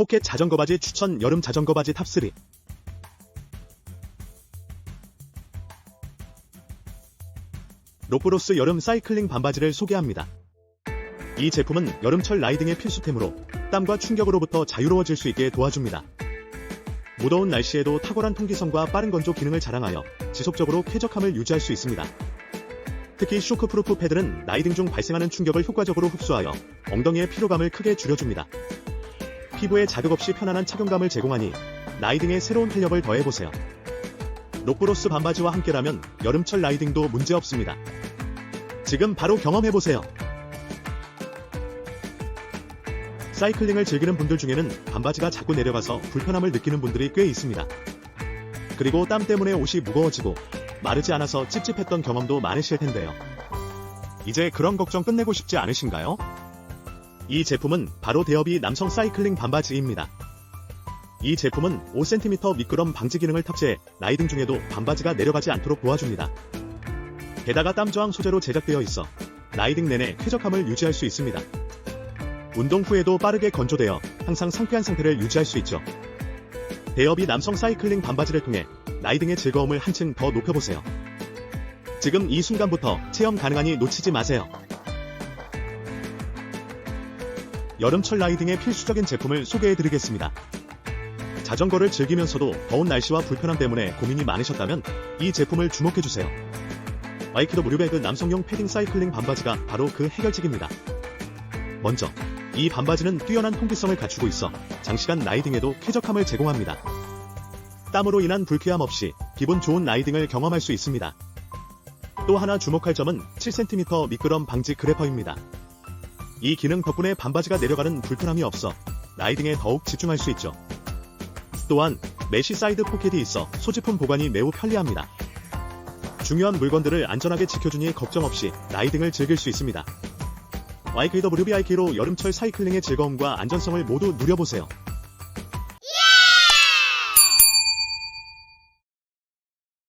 포켓 자전거 바지 추천 여름 자전거 바지 탑3 로프로스 여름 사이클링 반바지를 소개합니다. 이 제품은 여름철 라이딩의 필수템으로 땀과 충격으로부터 자유로워질 수 있게 도와줍니다. 무더운 날씨에도 탁월한 통기성과 빠른 건조 기능을 자랑하여 지속적으로 쾌적함을 유지할 수 있습니다. 특히 쇼크프루프 패드는 라이딩 중 발생하는 충격을 효과적으로 흡수하여 엉덩이의 피로감을 크게 줄여줍니다. 피부에 자극 없이 편안한 착용감을 제공하니 라이딩에 새로운 활력을 더해보세요. 로프로스 반바지와 함께라면 여름철 라이딩도 문제없습니다. 지금 바로 경험해보세요. 사이클링을 즐기는 분들 중에는 반바지가 자꾸 내려가서 불편함을 느끼는 분들이 꽤 있습니다. 그리고 땀 때문에 옷이 무거워지고 마르지 않아서 찝찝했던 경험도 많으실 텐데요. 이제 그런 걱정 끝내고 싶지 않으신가요? 이 제품은 바로 대여비 남성 사이클링 반바지입니다. 이 제품은 5cm 미끄럼 방지 기능을 탑재해 라이딩 중에도 반바지가 내려가지 않도록 도와줍니다. 게다가 땀 저항 소재로 제작되어 있어 라이딩 내내 쾌적함을 유지할 수 있습니다. 운동 후에도 빠르게 건조되어 항상 상쾌한 상태를 유지할 수 있죠. 대여비 남성 사이클링 반바지를 통해 라이딩의 즐거움을 한층 더 높여보세요. 지금 이 순간부터 체험 가능하니 놓치지 마세요. 여름철 라이딩의 필수적인 제품을 소개해드리겠습니다. 자전거를 즐기면서도 더운 날씨와 불편함 때문에 고민이 많으셨다면 이 제품을 주목해주세요. 와이키도 무료배그 남성용 패딩 사이클링 반바지가 바로 그 해결책입니다. 먼저, 이 반바지는 뛰어난 통기성을 갖추고 있어 장시간 라이딩에도 쾌적함을 제공합니다. 땀으로 인한 불쾌함 없이 기분 좋은 라이딩을 경험할 수 있습니다. 또 하나 주목할 점은 7cm 미끄럼 방지 그래퍼입니다. 이 기능 덕분에 반바지가 내려가는 불편함이 없어 라이딩에 더욱 집중할 수 있죠. 또한 메쉬 사이드 포켓이 있어 소지품 보관이 매우 편리합니다. 중요한 물건들을 안전하게 지켜주니 걱정 없이 라이딩을 즐길 수 있습니다. YKWBIK로 여름철 사이클링의 즐거움과 안전성을 모두 누려보세요.